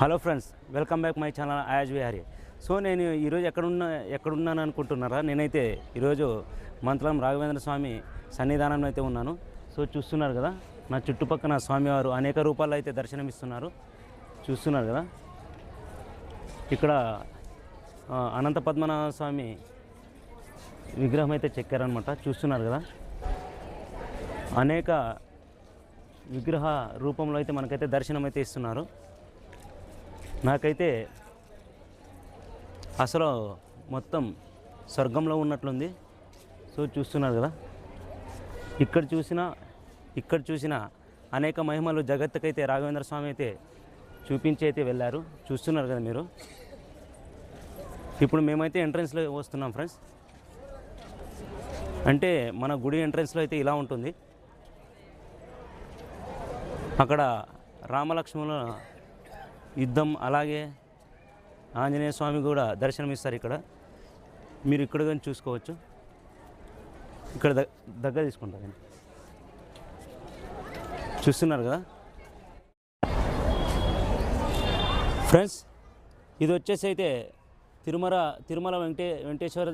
Hello friends welcome back my channel Ayaz Vihari. So నేను ఈరోజు ఎక్కడున్నా ఎక్కడున్నాను అనుకుంటున్నారా? నేనైతే ఈరోజు మంత్రం రాఘవేంద్ర స్వామి సన్నిధానంలో అయితే ఉన్నాను. సో చూస్తున్నారు కదా నా చుట్టుపక్కల స్వామివారు అనేక రూపాల్లో అయితే దర్శనమిస్తున్నారు. చూస్తున్నారు కదా? ఇక్కడ అనంత పద్మనాభ స్వామి విగ్రహం అయితే చెక్కారనమాట చూస్తున్నారు కదా? అనేక విగ్రహ రూపంలో అయితే మనకైతే దర్శనం అయితే ఇస్తున్నారు. నాకైతే అసలు మొత్తం స్వర్గంలో ఉన్నట్లుంది. సో చూస్తున్నారు కదా. ఇక్కడ చూసిన ఇక్కడ చూసిన అనేక మహిమలు జగత్తుకైతే రాఘవేంద్ర స్వామి అయితే చూపించి అయితే వెళ్ళారు. చూస్తున్నారు కదా మీరు. ఇప్పుడు మేమైతే ఎంట్రన్స్లో వస్తున్నాం ఫ్రెండ్స్ అంటే మన గుడి ఎంట్రన్స్లో అయితే ఇలా ఉంటుంది. అక్కడ రామలక్ష్మణుల యుద్ధం అలాగే ఆంజనేయ స్వామి కూడా దర్శనమిస్తారు ఇక్కడ. మీరు ఇక్కడ కానీ చూసుకోవచ్చు. ఇక్కడ దగ్గ దగ్గర తీసుకుంటారు చూస్తున్నారు కదా? ఫ్రెండ్స్ ఇది వచ్చేసి అయితే తిరుమల తిరుమల వెంకటే వెంకటేశ్వర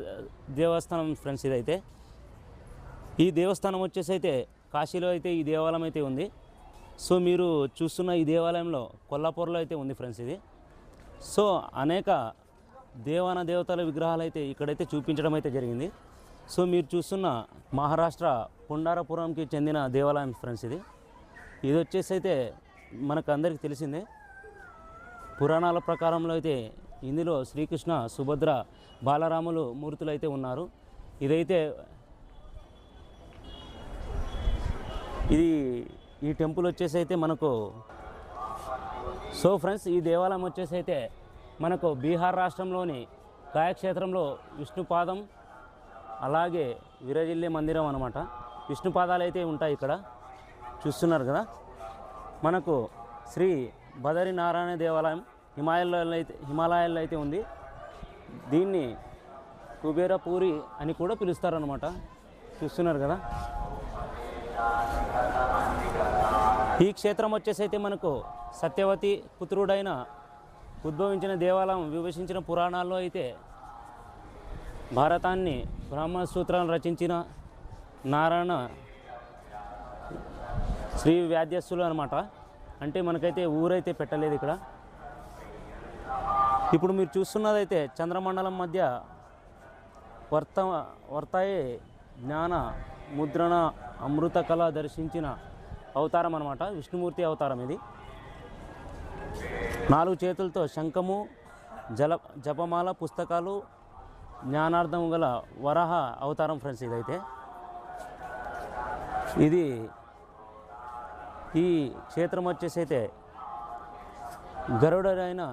దేవస్థానం ఫ్రెండ్స్ ఇదైతే. ఈ దేవస్థానం వచ్చేసి అయితే కాశీలో అయితే ఈ దేవాలయం అయితే ఉంది. సో మీరు చూస్తున్న ఈ దేవాలయంలో కొల్లాపూర్లో అయితే ఉంది ఫ్రెండ్స్ ఇది. సో అనేక దేవాన దేవతల విగ్రహాలు అయితే ఇక్కడైతే చూపించడం అయితే జరిగింది. సో మీరు చూస్తున్న మహారాష్ట్ర పుండారపురంకి చెందిన దేవాలయం ఫ్రెండ్స్ ఇది. ఇది వచ్చేసి అయితే మనకు అందరికీ తెలిసిందే. పురాణాల ప్రకారంలో అయితే ఇందులో శ్రీకృష్ణ సుభద్ర బాలరాములు మూర్తులు అయితే ఉన్నారు. ఇదైతే ఇది ఈ టెంపుల్ వచ్చేసి అయితే మనకు సో ఫ్రెండ్స్ ఈ దేవాలయం వచ్చేసి అయితే మనకు బీహార్ రాష్ట్రంలోని గాయక్షేత్రంలో విష్ణుపాదం అలాగే విరజిల్లే మందిరం అనమాట విష్ణుపాదాలు అయితే ఉంటాయి ఇక్కడ. చూస్తున్నారు కదా? మనకు శ్రీ బదరి నారాయణ దేవాలయం హిమాలయాల్లో అయితే హిమాలయాల్లో అయితే ఉంది. దీన్ని కుబేరపూరి అని కూడా పిలుస్తారనమాట చూస్తున్నారు కదా? ఈ క్షేత్రం వచ్చేసి అయితే మనకు సత్యవతి పుత్రుడైన ఉద్భవించిన దేవాలయం విభజించిన పురాణాల్లో అయితే భారతాన్ని బ్రాహ్మణ సూత్రాలను రచించిన నారాయణ శ్రీ వ్యాధ్యస్సులు అనమాట అంటే మనకైతే ఊరైతే పెట్టలేదు ఇక్కడ. ఇప్పుడు మీరు చూస్తున్నదైతే చంద్రమండలం మధ్య వర్త వర్తాయి జ్ఞాన ముద్రణ అమృత కళ దర్శించిన అవతారం అనమాట విష్ణుమూర్తి అవతారం ఇది. నాలుగు చేతులతో శంఖము జల జపమాల పుస్తకాలు జ్ఞానార్థం గల వరహ అవతారం ఫ్రెండ్స్ ఇదైతే. ఇది ఈ క్షేత్రం వచ్చేసి అయితే గరుడైన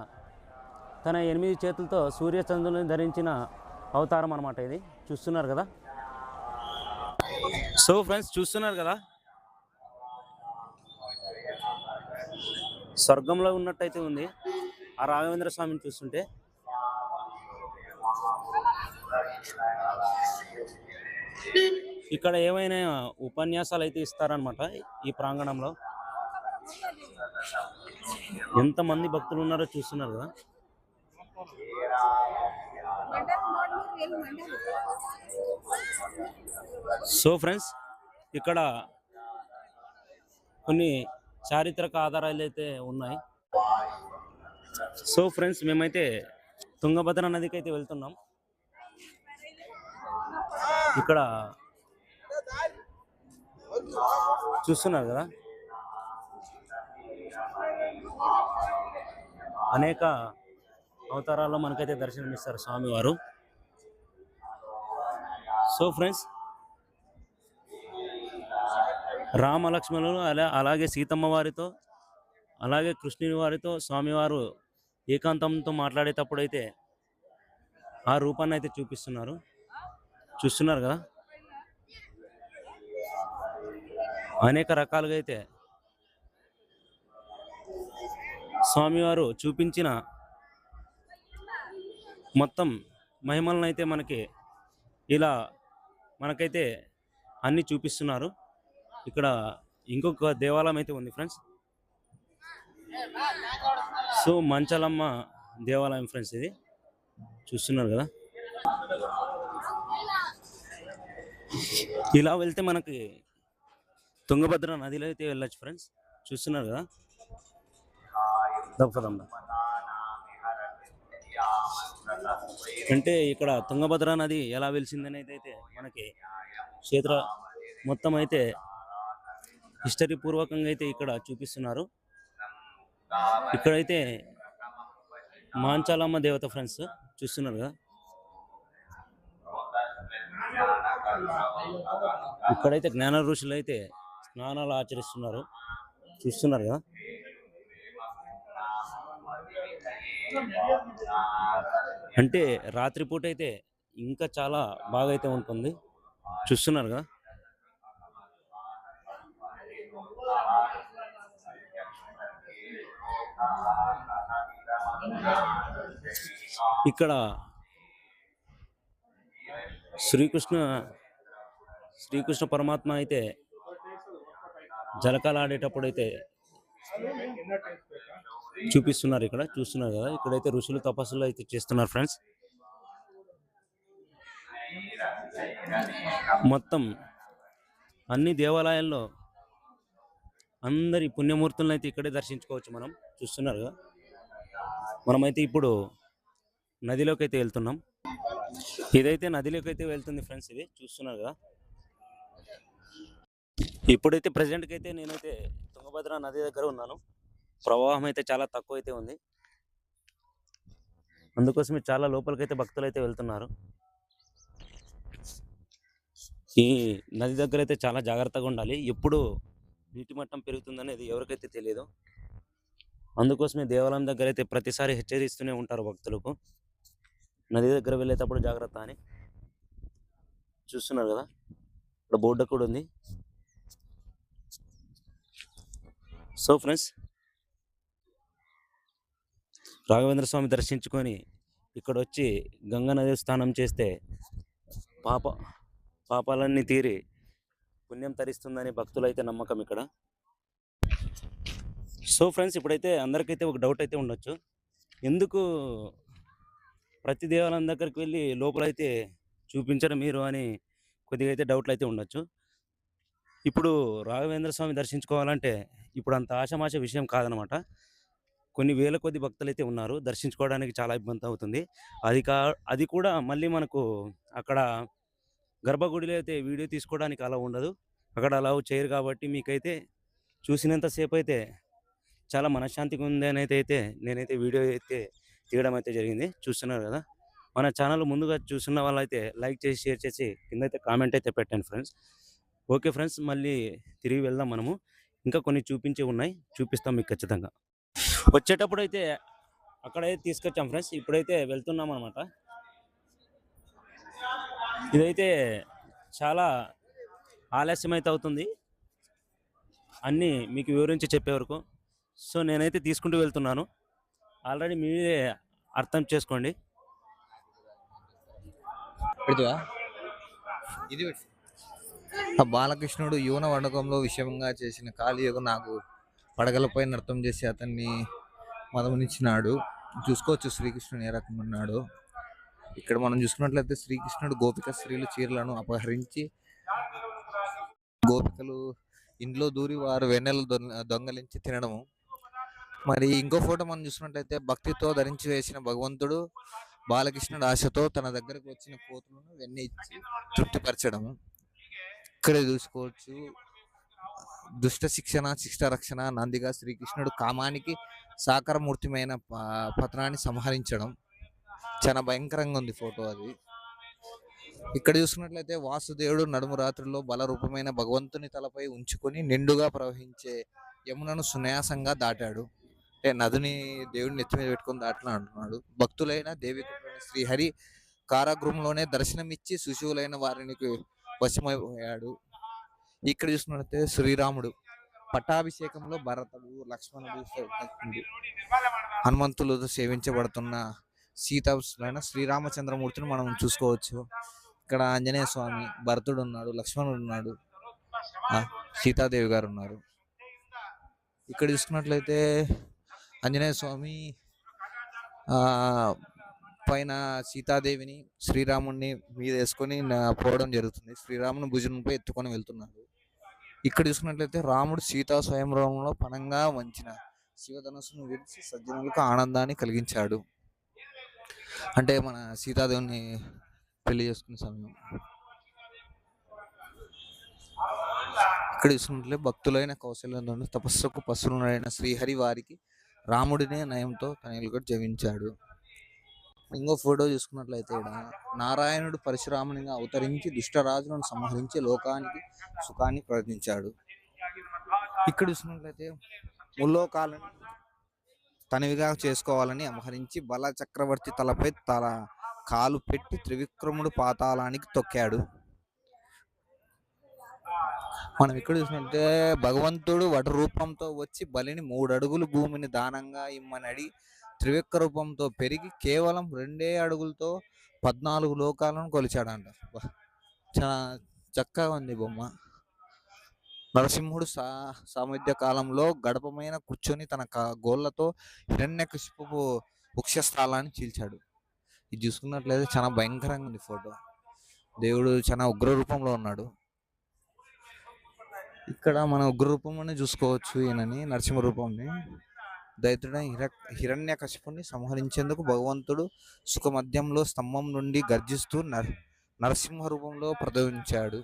తన ఎనిమిది చేతులతో సూర్యచంద్రుని ధరించిన అవతారం అనమాట ఇది. చూస్తున్నారు కదా? సో ఫ్రెండ్స్ చూస్తున్నారు కదా? స్వర్గంలో ఉన్నట్టయితే ఉంది. ఆ రాఘవేంద్ర స్వామిని చూస్తుంటే ఇక్కడ ఏమైనా ఉపన్యాసాలు అయితే ఇస్తారనమాట ఈ ప్రాంగణంలో? ఎంతమంది భక్తులు ఉన్నారో చూస్తున్నారు కదా? సో ఫ్రెండ్స్ ఇక్కడ కొన్ని చారిత్రక ఆధారాలు అయితే ఉన్నాయి. సో ఫ్రెండ్స్ మేమైతే తుంగభద్ర నదికి అయితే వెళ్తున్నాం. ఇక్కడ చూస్తున్నారు కదా? అనేక అవతారాల్లో మనకైతే దర్శనమిస్తారు స్వామివారు. సో ఫ్రెండ్స్ రామలక్ష్మణులు అలా అలాగే సీతమ్మ వారితో అలాగే కృష్ణుని వారితో స్వామివారు ఏకాంతంతో మాట్లాడేటప్పుడు అయితే ఆ రూపాన్ని అయితే చూపిస్తున్నారు. చూస్తున్నారు కదా? అనేక రకాలుగా అయితే స్వామివారు చూపించిన మొత్తం మహిమలను అయితే మనకి ఇలా మనకైతే అన్నీ చూపిస్తున్నారు. ఇక్కడ ఇంకొక దేవాలయం అయితే ఉంది ఫ్రెండ్స్. సో మంచాలమ్మ దేవాలయం ఫ్రెండ్స్ ఇది. చూస్తున్నారు కదా? ఇలా వెళ్తే మనకి తుంగభద్ర నదిలో అయితే వెళ్ళచ్చు ఫ్రెండ్స్. చూస్తున్నారు కదా? దప్పదమ్మ అంటే ఇక్కడ తుంగభద్ర నది ఎలా వెలిసిందనేది అయితే మనకి క్షేత్ర మొత్తం అయితే హిస్టరీ పూర్వకంగా అయితే ఇక్కడ చూపిస్తున్నారు. ఇక్కడైతే మాంచాలమ్మ దేవత ఫ్రెండ్స్ చూస్తున్నారు కదా ఇక్కడైతే జ్ఞాన ఋషులు అయితే స్నానాలు ఆచరిస్తున్నారు. చూస్తున్నారు కదా అంటే రాత్రిపూట అయితే ఇంకా చాలా బాగా అయితే ఉంటుంది. చూస్తున్నారు కదా ఇక్కడ శ్రీకృష్ణ శ్రీకృష్ణ పరమాత్మ అయితే జలకాలు ఆడేటప్పుడు అయితే చూపిస్తున్నారు ఇక్కడ చూస్తున్నారు కదా. ఇక్కడైతే ఋషులు తపస్సులు అయితే చేస్తున్నారు ఫ్రెండ్స్. మొత్తం అన్ని దేవాలయాల్లో అందరి పుణ్యమూర్తులను అయితే ఇక్కడే దర్శించుకోవచ్చు మనం చూస్తున్నారు కదా. మనమైతే ఇప్పుడు నదిలోకి అయితే వెళ్తున్నాం. ఇదైతే నదిలోకి అయితే వెళ్తుంది ఫ్రెండ్స్ ఇది. చూస్తున్నారు కదా. ఇప్పుడైతే ప్రజెంట్కి అయితే నేనైతే తుంగభద్ర నది దగ్గర ఉన్నాను. ప్రవాహం అయితే చాలా తక్కువ అయితే ఉంది. అందుకోసమే చాలా లోపలికైతే భక్తులు అయితే వెళ్తున్నారు. ఈ నది దగ్గర అయితే చాలా జాగ్రత్తగా ఉండాలి. ఎప్పుడు నీటి మట్టం పెరుగుతుందనేది ఎవరికైతే తెలియదు అందుకోసమే దేవాలయం దగ్గర అయితే ప్రతిసారి హెచ్చరిస్తూనే ఉంటారు భక్తులకు. నది దగ్గర వెళ్ళేటప్పుడు జాగ్రత్త అని. చూస్తున్నారు కదా? ఇక్కడ బోర్డు కూడా ఉంది. సో ఫ్రెండ్స్ రాఘవేంద్ర స్వామి దర్శించుకొని ఇక్కడ వచ్చి గంగా నది స్నానం చేస్తే పాప పాపాలన్నీ తీరి పుణ్యం తరిస్తుందని భక్తులైతే నమ్మకం ఇక్కడ. సో ఫ్రెండ్స్ ఇప్పుడైతే అందరికైతే ఒక డౌట్ అయితే ఉండొచ్చు. ఎందుకు ప్రతి దేవాలయం దగ్గరికి వెళ్ళి లోపలైతే చూపించరు మీరు అని కొద్దిగా అయితే డౌట్లు అయితే ఉండొచ్చు. ఇప్పుడు రాఘవేంద్ర స్వామి దర్శించుకోవాలంటే ఇప్పుడు అంత ఆశమాష విషయం కాదనమాట. కొన్ని వేల కొద్ది భక్తులు అయితే ఉన్నారు దర్శించుకోవడానికి చాలా ఇబ్బంది అవుతుంది. అది కా అది కూడా మళ్ళీ మనకు అక్కడ గర్భగుడిలో అయితే వీడియో తీసుకోవడానికి అలా ఉండదు. అక్కడ అలా చేయరు కాబట్టి మీకైతే చూసినంతసేపు అయితే చాలా మనశ్శాంతిగా ఉంది అని అయితే నేనైతే వీడియో అయితే తీయడం అయితే జరిగింది. చూస్తున్నారు కదా. మన ఛానల్ ముందుగా చూస్తున్న వాళ్ళైతే లైక్ చేసి షేర్ చేసి కింద అయితే కామెంట్ అయితే పెట్టండి ఫ్రెండ్స్. ఓకే ఫ్రెండ్స్ మళ్ళీ తిరిగి వెళ్దాం మనము. ఇంకా కొన్ని చూపించి ఉన్నాయి. చూపిస్తాం మీకు ఖచ్చితంగా. వచ్చేటప్పుడు అయితే అక్కడైతే తీసుకొచ్చాం ఫ్రెండ్స్. ఇప్పుడైతే వెళ్తున్నాం అనమాట ఇదైతే చాలా ఆలస్యం అయితే అవుతుంది అన్నీ మీకు వివరించి చెప్పే వరకు సో నేనైతే తీసుకుంటూ వెళ్తున్నాను. ఆల్రెడీ మీరే అర్థం చేసుకోండి. పెడుతువా ఇది బాలకృష్ణుడు యువన వండకంలో విషయంగా చేసిన కాళీయుగం నాకు పడగలపై నృత్యం చేసి అతన్ని మదమునిచ్చినాడు. చూసుకోవచ్చు శ్రీకృష్ణుడు ఏ రకంగా ఉన్నాడు. ఇక్కడ మనం చూసుకున్నట్లయితే శ్రీకృష్ణుడు గోపిక స్త్రీలు చీరలను అపహరించి గోపికలు ఇంట్లో దూరి వారు వెన్నెలు దొంగ- దొంగలించి తినడము. మరి ఇంకో ఫోటో మనం చూసినట్లయితే భక్తితో ధరించి వేసిన భగవంతుడు బాలకృష్ణుడు ఆశతో తన దగ్గరకు వచ్చిన కోతులను వెన్నీ ఇచ్చి తృప్తిపరచడం. ఇక్కడ చూసుకోవచ్చు. దుష్ట శిక్షణ శిష్ట రక్షణ నందిగా శ్రీకృష్ణుడు కామానికి సాకారమూర్తిమైన ప- పతనాన్ని సంహరించడం. చాలా భయంకరంగా ఉంది ఫోటో అది. ఇక్కడ చూసుకున్నట్లయితే వాసుదేవుడు నడుము రాత్రిలో బలరూపమైన భగవంతుని తలపై ఉంచుకొని నిండుగా ప్రవహించే యమునను సునాయాసంగా దాటాడు. అంటే నదిని దేవుడిని నెత్తి మీద పెట్టుకుని దాటలా అంటున్నాడు. భక్తులైన దేవి శ్రీహరి కారాగృహంలోనే దర్శనమిచ్చి శిశువులైన వారిని వశమైపోయాడు. ఇక్కడ చూసుకున్నట్లయితే శ్రీరాముడు పట్టాభిషేకంలో భరతుడు లక్ష్మణుడు హనుమంతులతో సేవించబడుతున్న సీతామైన శ్రీరామచంద్రమూర్తిని మనం చూసుకోవచ్చు. ఇక్కడ ఆంజనేయ స్వామి భరతుడు ఉన్నాడు లక్ష్మణుడు ఉన్నాడు సీతాదేవి గారు ఉన్నారు. ఇక్కడ చూసుకున్నట్లయితే ఆంజనేయ స్వామి పైన సీతాదేవిని శ్రీరాముడిని మీద వేసుకొని పోవడం జరుగుతుంది. శ్రీరాముని భుజంపై ఎత్తుకొని వెళ్తున్నారు. ఇక్కడ చూసుకున్నట్లయితే రాముడు సీతా స్వయంవరంలో పనంగా వంచిన శివధనస్సును విడిచి సజ్జనులకు ఆనందాన్ని కలిగించాడు. అంటే మన సీతాదేవిని పెళ్ళి చేసుకునే సమయం. ఇక్కడ చూసుకుంటే భక్తులైన కౌశల్యంతో తపస్సుకు పసులుడైన శ్రీహరి వారికి రాముడినే నయంతో తనయులుగా జవించాడు. ఇంకో ఫోటో చూసుకున్నట్లయితే ఇక్కడ నారాయణుడు పరశురామునిగా అవతరించి దుష్టరాజులను సంహరించి లోకానికి సుఖాన్ని ప్రయత్నించాడు ఇక్కడ చూసుకున్నట్లయితే ముల్లోకాలను తనవిగా చేసుకోవాలని అమహరించి బల చక్రవర్తి తలపై తల కాలు పెట్టి త్రివిక్రముడు పాతాళానికి తొక్కాడు. మనం ఇక్కడ చూసినట్టే భగవంతుడు వట రూపంతో వచ్చి బలిని మూడు అడుగులు భూమిని దానంగా ఇమ్మని అడిగి త్రివిక్ర రూపంతో పెరిగి కేవలం రెండే అడుగులతో పద్నాలుగు లోకాలను కొలిచాడంట. చాలా చక్కగా ఉంది బొమ్మ. నరసింహుడు సా సామర్థ్య కాలంలో గడపమైన కూర్చొని తన గోళ్ళతో గోళ్ళతో హిరణ్యకశిపు వృక్షస్థలాన్ని చీల్చాడు. ఇది చూసుకున్నట్లయితే చాలా భయంకరంగా ఉంది ఫోటో. దేవుడు చాలా ఉగ్ర రూపంలో ఉన్నాడు. ఇక్కడ మన ఉగ్ర రూపంలోనే చూసుకోవచ్చు ఈయనని నరసింహ రూపంని. దైత్యుడైన హిర హిరణ్య కశిపుని సంహరించేందుకు భగవంతుడు సుఖమధ్యంలో స్తంభం నుండి గర్జిస్తూ నర్ నరసింహ రూపంలో ప్రదవించాడు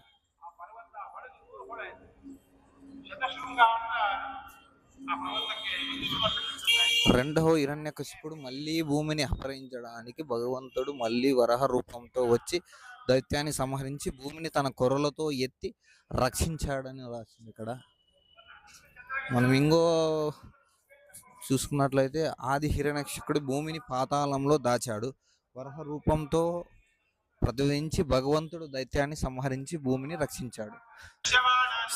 రెండవ హిరణ్యకశిపుడు మళ్ళీ భూమిని అపహరించడానికి భగవంతుడు మళ్ళీ వరహ రూపంతో వచ్చి దైత్యాన్ని సంహరించి భూమిని తన కొర్రలతో ఎత్తి రక్షించాడని రాసింది ఇక్కడ. మనం ఇంకో చూసుకున్నట్లయితే ఆది హిరణ్యక్షకుడు భూమిని పాతాళంలో దాచాడు. వరహ రూపంతో ప్రతివించి భగవంతుడు దైత్యాన్ని సంహరించి భూమిని రక్షించాడు.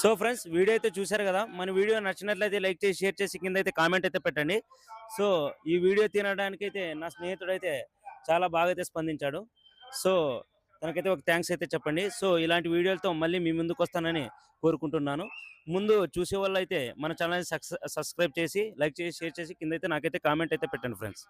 సో ఫ్రెండ్స్ వీడియో అయితే చూశారు కదా? మన వీడియో నచ్చినట్లయితే లైక్ చేసి షేర్ చేసి కింద అయితే కామెంట్ అయితే పెట్టండి. సో ఈ వీడియో తినడానికి అయితే నా స్నేహితుడు అయితే చాలా బాగా అయితే స్పందించాడు. సో తనకైతే ఒక థ్యాంక్స్ అయితే చెప్పండి. సో ఇలాంటి వీడియోలతో మళ్ళీ మీ ముందుకు వస్తానని కోరుకుంటున్నాను. ముందు చూసే వాళ్ళు అయితే మన ఛానల్ని సబ్స్క్రైబ్ చేసి లైక్ చేసి షేర్ చేసి కింద అయితే నాకైతే కామెంట్ అయితే పెట్టండి ఫ్రెండ్స్.